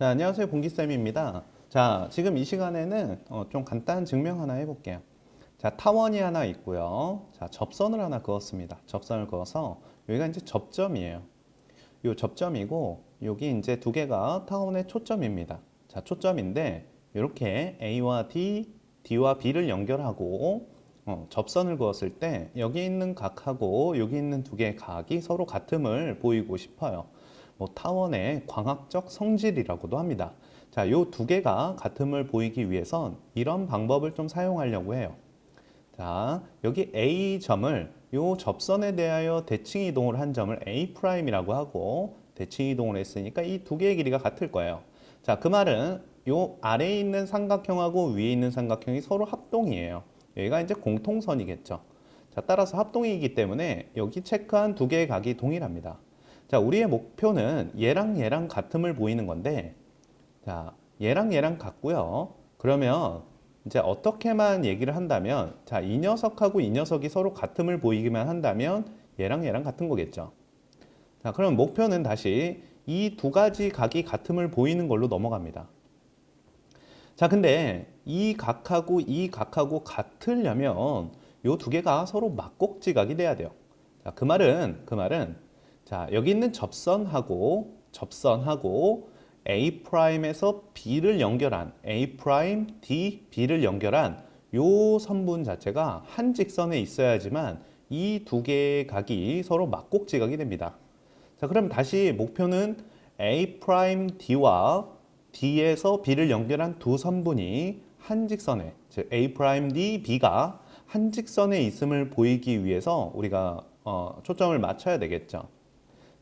자, 안녕하세요. 봉기쌤입니다. 자, 지금 이 시간에는 어, 좀 간단한 증명 하나 해볼게요. 자, 타원이 하나 있고요. 자, 접선을 하나 그었습니다. 접선을 그어서 여기가 이제 접점이에요. 요 접점이고 여기 이제 두 개가 타원의 초점입니다. 자, 초점인데 이렇게 A와 D, D와 B를 연결하고 어, 접선을 그었을 때 여기 있는 각하고 여기 있는 두 개의 각이 서로 같음을 보이고 싶어요. 뭐 타원의 광학적 성질이라고도 합니다. 자, 요 두 개가 같음을 보이기 위해선 이런 방법을 좀 사용하려고 해요. 자, 여기 A 점을 요 접선에 대하여 대칭 이동을 한 점을 A 프라임이라고 하고 대칭 이동을 했으니까 이 두 개의 길이가 같을 거예요. 자, 그 말은 요 아래에 있는 삼각형하고 위에 있는 삼각형이 서로 합동이에요. 여기가 이제 공통선이겠죠. 자, 따라서 합동이기 때문에 여기 체크한 두 개의 각이 동일합니다. 자, 우리의 목표는 얘랑 얘랑 같음을 보이는 건데, 자, 얘랑 얘랑 같고요. 그러면 이제 어떻게만 얘기를 한다면, 자, 이 녀석하고 이 녀석이 서로 같음을 보이기만 한다면 얘랑 얘랑 같은 거겠죠. 자, 그럼 목표는 다시 이 두 가지 각이 같음을 보이는 걸로 넘어갑니다. 자, 근데 이 각하고 이 각하고 같으려면 요 두 개가 서로 막곡지각이 돼야 돼요. 자, 그 말은 그 말은 자, 여기 있는 접선하고 접선하고 A 프라임에서 B를 연결한 A D B를 연결한 요 선분 자체가 한 직선에 있어야지만 이 두 개의 각이 서로 막곡지각이 됩니다. 자, 그럼 다시 목표는 A 프라임 D와 D에서 B를 연결한 두 선분이 한 직선에, 즉 A 프라임 D, B가 한 직선에 있음을 보이기 위해서 우리가 어, 초점을 맞춰야 되겠죠.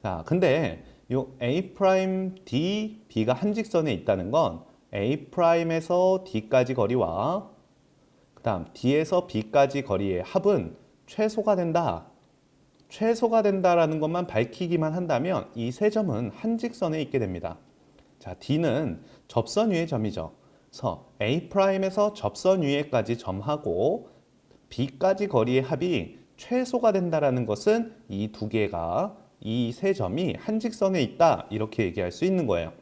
자, 근데 요 A 프라임 D, B가 한 직선에 있다는 건 A 프라임에서 D까지 거리와 그 다음 D에서 B까지 거리의 합은 최소가 된다. 최소가 된다라는 것만 밝히기만 한다면 이 세 점은 한 직선에 있게 됩니다. 자, D는 접선 위의 점이죠. 그래서 A 프라임에서 접선 위에까지 점하고 B까지 거리의 합이 최소가 된다라는 것은 이 두 개가 이 세 점이 한 직선에 있다 이렇게 얘기할 수 있는 거예요.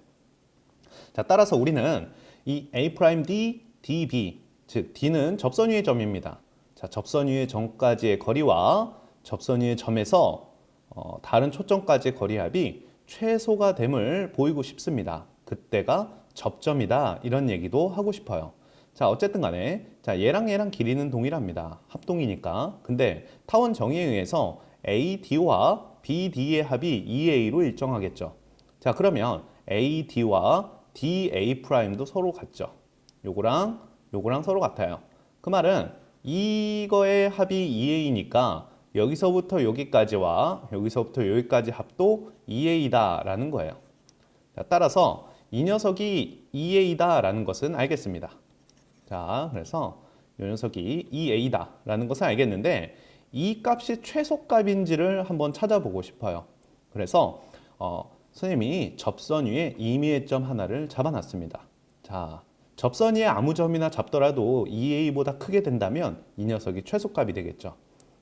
자, 따라서 우리는 이 A 프라임 D, DB 즉 D는 접선 위의 점입니다. 자, 접선 위의 점까지의 거리와 접선 위의 점에서 어, 다른 초점까지의 거리 합이 최소가 됨을 보이고 싶습니다. 그때가 접점이다 이런 얘기도 하고 싶어요. 자 어쨌든 간에 자 얘랑 얘랑 길이는 동일합니다. 합동이니까. 근데 타원 정의에 의해서 AD와 BD의 합이 2A로 일정하겠죠. 자 그러면 AD와 DA 프라임도 서로 같죠. 요거랑 요거랑 서로 같아요. 그 말은 이거의 합이 2A니까 여기서부터 여기까지와 여기서부터 여기까지 합도 2A다라는 거예요. 자, 따라서 이 녀석이 2A다라는 것은 알겠습니다. 자, 그래서 이 녀석이 2A다라는 것은 알겠는데 이 값이 최소값인지를 한번 찾아보고 싶어요. 그래서 어, 선생님이 접선 위에 임의의 점 하나를 잡아놨습니다. 자, 접선 위에 아무 점이나 잡더라도 2A보다 크게 된다면 이 녀석이 최소값이 되겠죠.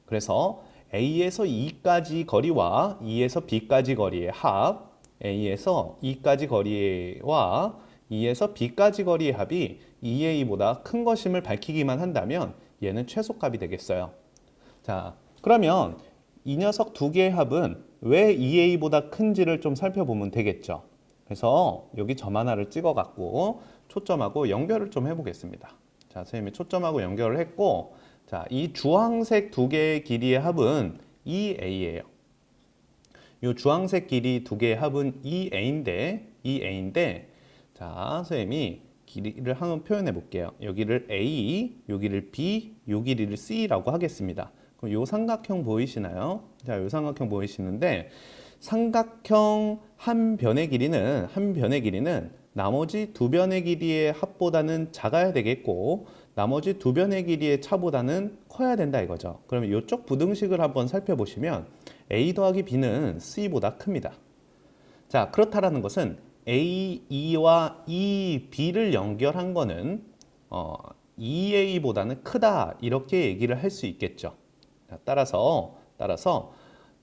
그래서 A에서 E까지 거리와 E에서 B까지 거리의 합, A에서 E까지 거리와 E에서 B까지 거리의 합이 2A보다 큰 것임을 밝히기만 한다면 얘는 최소값이 되겠어요. 자, 그러면 이 녀석 두 개의 합은 왜 2A보다 큰지를 좀 살펴보면 되겠죠. 그래서 여기 점 하나를 찍어갖고 초점하고 연결을 좀 해보겠습니다. 자, 선생님이 초점하고 연결을 했고, 자, 이 주황색 두 개의 길이의 합은 2A예요. 이 주황색 길이 두 개의 합은 2A인데, 2A인데, 자, 선생님이 길이를 한번 표현해 볼게요. 여기를 A, 여기를 B, 요 길이를 C라고 하겠습니다. 요 삼각형 보이시나요? 자, 요 삼각형 보이시는데, 삼각형 한 변의 길이는, 한 변의 길이는 나머지 두 변의 길이의 합보다는 작아야 되겠고, 나머지 두 변의 길이의 차보다는 커야 된다 이거죠. 그러면 이쪽 부등식을 한번 살펴보시면 a 더하기 b는 c보다 큽니다. 자, 그렇다라는 것은 a, e와 e, b를 연결한 거는 어, 2a보다는 크다 이렇게 얘기를 할 수 있겠죠. 자, 따라서 따라서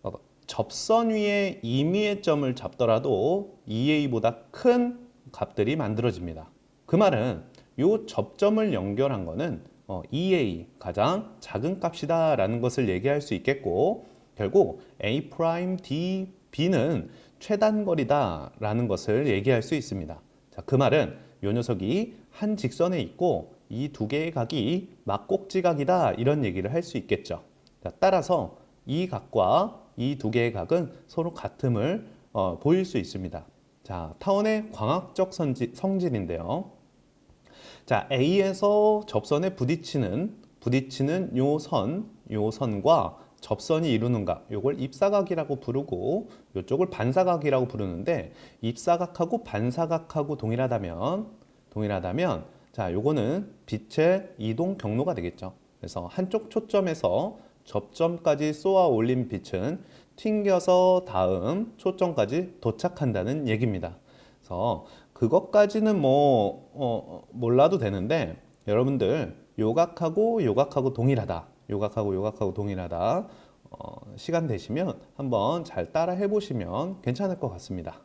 어, 접선 위에 임의의 점을 잡더라도 2a보다 큰 값들이 만들어집니다. 그 말은 요 접점을 연결한 거는 어, EA 가장 작은 값이다 라는 것을 얘기할 수 있겠고 결국 A 프라임 D B는 최단거리다 라는 것을 얘기할 수 있습니다. 자, 그 말은 요 녀석이 한 직선에 있고 이 두 개의 각이 막꼭지각이다 이런 얘기를 할 수 있겠죠. 자, 따라서 이 각과 이 두 개의 각은 서로 같음을 어, 보일 수 있습니다. 자, 타원의 광학적 선지, 성질인데요. 자, A에서 접선에 부딪히는 부딪히는 요 선, 요 선과 접선이 이루는 각, 요걸 입사각이라고 부르고 요쪽을 반사각이라고 부르는데 입사각하고 반사각하고 동일하다면 동일하다면 자, 요거는 빛의 이동 경로가 되겠죠. 그래서 한쪽 초점에서 접점까지 쏘아 올린 빛은 튕겨서 다음 초점까지 도착한다는 얘기입니다. 그래서 그것까지는 뭐 어, 몰라도 되는데 여러분들 요각하고 요각하고 동일하다. 요각하고 요각하고 동일하다. 어, 시간 되시면 한번 잘 따라 해보시면 괜찮을 것 같습니다.